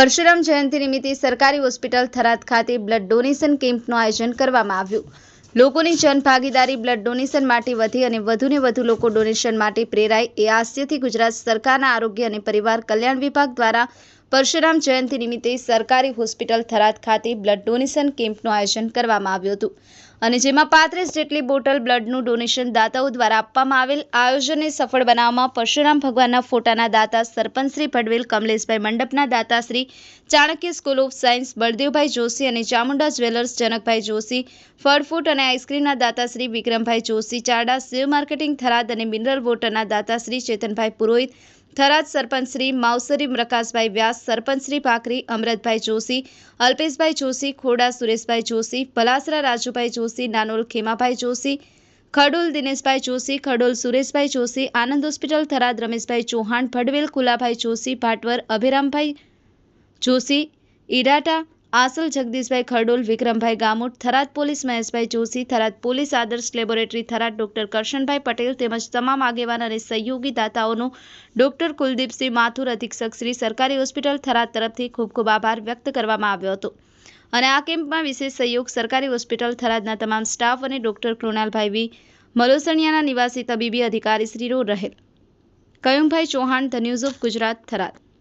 પરશુરામ જયંતિ નિમિત્તે સરકારી હોસ્પિટલ થરાદ ખાતે બ્લડ ડોનેશન કેમ્પનું આયોજન કરવામાં આવ્યું. લોકોની જનભાગીદારી બ્લડ ડોનેશન માટે વધી અને વધુને વધુ લોકો ડોનેશન માટે પ્રેરાય એ આશયથી ગુજરાત સરકારના આરોગ્ય અને પરિવાર કલ્યાણ વિભાગ દ્વારા પરશુરામ જયંતિ નિમિત્તે સરકારી હોસ્પિટલ થરાદ ખાતે બ્લડ ડોનેશન કેમ્પનું આયોજન કરવામાં આવ્યું હતું. અને જેમાં પાંત્રીસ જેટલી બોટલ બ્લડનું ડોનેશન દાતાઓ દ્વારા આપવામાં આવેલ. આયોજનને સફળ બનાવવામાં પરશુરામ ભગવાનના ફોટાના દાતા સરપંચશ્રી ભડવેલ, કમલેશભાઈ મંડપના દાતાશ્રી, Chanakya school of science Baldevbhai Joshi અને ચામુંડા જ્વેલર્સ જનકભાઈ જોશી ફળ ફૂટ અને આઈસ્ક્રીમના દાતાશ્રી વિક્રમભાઈ જોશી, ચારડા સેવ માર્કેટિંગ થરાદ અને મિનરલ વોટરના દાતાશ્રી Chetanbhai Purohit Tharad sarpanch Shri Mavsari Prakashbhai Vyas, sarpanch Shri Bhakri, Amratbhai Joshi, Alpeshbhai Joshi, Khoda Sureshbhai Joshi Bhalasara Rajubhai Joshi, Nanol Khemabhai Joshi, Khadol Dineshbhai Joshi, Khadol Sureshbhai Joshi, Anand hospital Tharad Rameshbhai Chauhan, Bhadvel Kulabhai Joshi, Bhatvar Abhirambhai Joshi Irata Asal Jagdishbhai Khardol, Vikrambhai Gamot, Tharad police Maheshbhai Joshi, Tharad police Adarsh laboratory, Tharad doctor Karshanbhai Patel તેમજ તમામ આગેવાન અને સહયોગી દાતાઓનો doctor Kuldeepsinh Mathur, અધિક્ષક શ્રી સરકારી hospital Tharad તરફથી ખૂબ ખૂબ આભાર વ્યક્ત કરવામાં આવ્યો હતો. અને આ કેમ્પમાં વિશેષ સહયોગ સરકારી હોસ્પિટલ, થરાદના તમામ સ્ટાફ અને ડોક્ટર કૃણાલભાઈ વી. મલોસણિયાના નિવાસી તબીબી અધિકારીશ્રીઓ રહેલ. Kayumbhai Chauhan, the news of Gujarat, Tharad.